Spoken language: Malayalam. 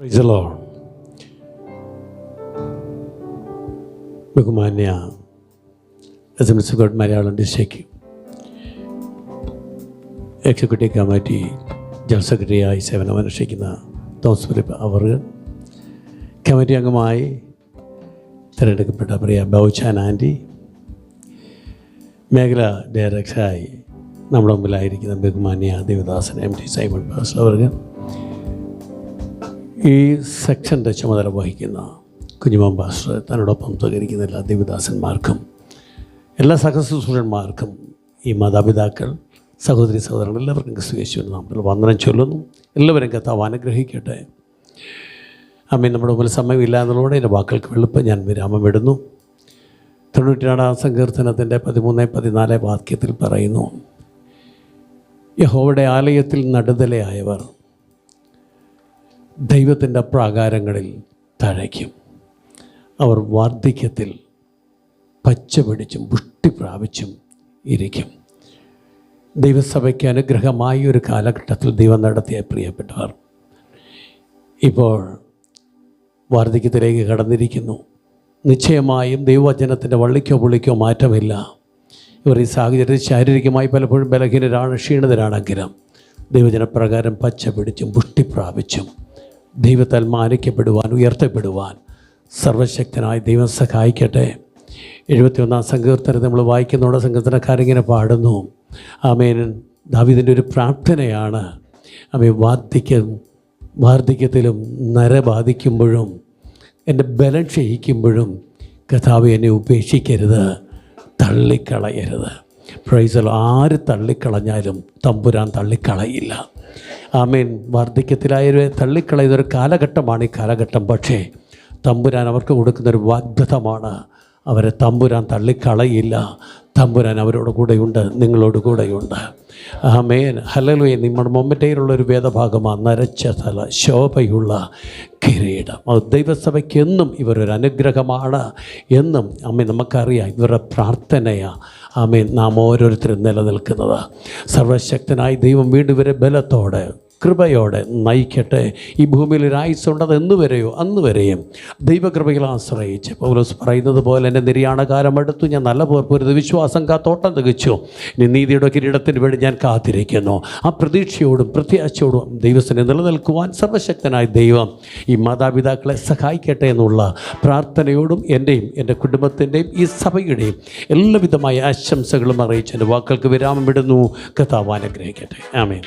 Lord. ബഹുമാന്യ S M S God Malayalam district executive committee general സെക്രട്ടറിയായി സേവനമനുഷ്ഠിക്കുന്ന തോമസ് ഫിലിപ്പ് അവർ കമ്മിറ്റി അംഗമായി തിരഞ്ഞെടുക്കപ്പെട്ട പ്രിയ ബൗച്ചാൻ ആന്റി മേഖല ഡയറക്ടറായി നമ്മുടെ മുമ്പിലായിരിക്കുന്ന ബഹുമാന്യ ദേവദാസൻ എം ടി സൈമൺ പാസ് അവർക്ക് ഈ സെക്ഷന്റെ ചുമതല വഹിക്കുന്ന കുഞ്ഞുമാൻ ഭാസ്റ്റർ തന്നോടൊപ്പം സഹകരിക്കുന്ന എല്ലാ ദേവിദാസന്മാർക്കും എല്ലാ സഹശുശ്രൂഷന്മാർക്കും ഈ മാതാപിതാക്കൾ സഹോദരി സഹോദരങ്ങൾ എല്ലാവർക്കും സ്വീകരിച്ചു നാമത്തിൽ വന്ദനം ചൊല്ലുന്നു. എല്ലാവരും കത്താവ് അനുഗ്രഹിക്കട്ടെ. അമ്മയും നമ്മുടെ മുമ്പിൽ സമയമില്ല എന്നുള്ളതോടെ എന്റെ വാക്കുകൾക്ക് വെളുപ്പം ഞാൻ വിരാമം ഇടുന്നു തൊണ്ണൂറ്റിരണ്ടാം സങ്കീർത്തനത്തിന്റെ പതിമൂന്ന് പതിനാല് വാക്യത്തിൽ പറയുന്നു യഹോവയുടെ ആലയത്തിൽ നടുതലയായവർ ദൈവത്തിന്റെ പ്രാകാരങ്ങളിൽ തഴയ്ക്കും. അവർ വാർദ്ധക്യത്തിൽ പച്ചപിടിച്ചും പുഷ്ടി പ്രാപിച്ചും ഇരിക്കും. ദൈവസഭയ്ക്ക് അനുഗ്രഹമായ ഒരു കാലഘട്ടത്തിൽ ദൈവം നടത്തിയ പ്രിയപ്പെട്ടവർ ഇപ്പോൾ വാർദ്ധക്യത്തിലേക്ക് കടന്നിരിക്കുന്നു. നിശ്ചയമായും ദൈവവചനത്തിന്റെ വള്ളിക്കോ പുള്ളിക്കോ മാറ്റമില്ല. ഇവർ ഈ സാഹചര്യത്തിൽ ശാരീരികമായി പലപ്പോഴും ബലഹീനരാണ് ക്ഷീണിതരാണെങ്കിലും ദൈവജനപ്രകാരം പച്ച പിടിച്ചും പുഷ്ടി പ്രാപിച്ചും ദൈവത്താൽ മാനിക്കപ്പെടുവാൻ ഉയർത്തപ്പെടുവാൻ സർവശക്തനായ ദൈവം സഹായിക്കട്ടെ. എഴുപത്തിയൊന്നാം സങ്കീർത്തനം നമ്മൾ വായിക്കുന്നതോടെ സങ്കീർത്തനക്കാരിങ്ങനെ പാടുന്നു. ആമേൻ. ദാവിദിന്റെ ഒരു പ്രാർത്ഥനയാണ്. ആമേ വാർദ്ധക്യം വാർദ്ധക്യത്തിലും നര ബാധിക്കുമ്പോഴും എന്റെ ബലം ക്ഷയിക്കുമ്പോഴും കഥാവ് എന്നെ ഉപേക്ഷിക്കരുത് തള്ളിക്കളയരുത്. പ്രൈസൽ ആര് തള്ളിക്കളഞ്ഞാലും തമ്പുരാൻ തള്ളിക്കളയില്ല. ആമേൻ. വാർദ്ധക്യത്തിലായവരെ തള്ളിക്കളയുന്ന ഒരു കാലഘട്ടമാണ് ഈ കാലഘട്ടം. പക്ഷേ തമ്പുരാൻ അവർക്ക് കൊടുക്കുന്ന ഒരു വാഗ്ദത്തമാണ്. അവരെ തമ്പുരാൻ തള്ളിക്കളയില്ല. തമ്പുരാൻ അവരോട് കൂടെയുണ്ട് നിങ്ങളോട് കൂടെയുണ്ട്. ആമേൻ. ഹലലുയെ നമ്മുടെ മൊമ്മറ്റയിലുള്ളൊരു വേദഭാഗമാണ് നരച്ച തല ശോഭയുള്ള കിരീടം. അത് ദൈവസഭയ്ക്ക് എന്നും ഇവരൊരു അനുഗ്രഹമാണ് എന്നും അമ്മ നമുക്കറിയാം. ഇവരുടെ പ്രാർത്ഥനയാണ് ആമേൻ നാം ഓരോരുത്തരും നിലനിൽക്കുന്നത്. സർവശക്തനായി ദൈവം വീണ്ടും ഇവരെ ബലത്തോടെ കൃപയോടെ നയിക്കട്ടെ. ഈ ഭൂമിയിൽ ഒരു അത് എന്ന് വരെയോ? അന്ന് വരെയും. ദൈവകൃപയിൽ ആശ്രയിച്ച്. പൗലോസ് പറയുന്നത് പോലെ എന്റെ നിര്യാണകാലം എടുത്തു ഞാൻ നല്ല പോർപ്പൊരുത് വിശ്വാസം കാത്തോട്ടം തികച്ചു. ഇനി നീതിയുടെ കിരീടത്തിന് വേണ്ടി ഞാൻ കാത്തിരിക്കുന്നു. ആ പ്രതീക്ഷയോടും പ്രത്യാശയോടും ദൈവത്തിനെ നിലനിൽക്കുവാൻ സർവശക്തനായ ദൈവം ഈ മാതാപിതാക്കളെ സഹായിക്കട്ടെ എന്നുള്ള പ്രാർത്ഥനയോടും എന്റെയും എന്റെ കുടുംബത്തിന്റെയും ഈ സഭയുടെയും എല്ലാവിധമായ ആശംസകളും അറിയിച്ച് എന്റെ വാക്കൾക്ക് വിരാമം വിടുന്നു. കഥാവ് അനുഗ്രഹിക്കട്ടെ. ആമേൻ.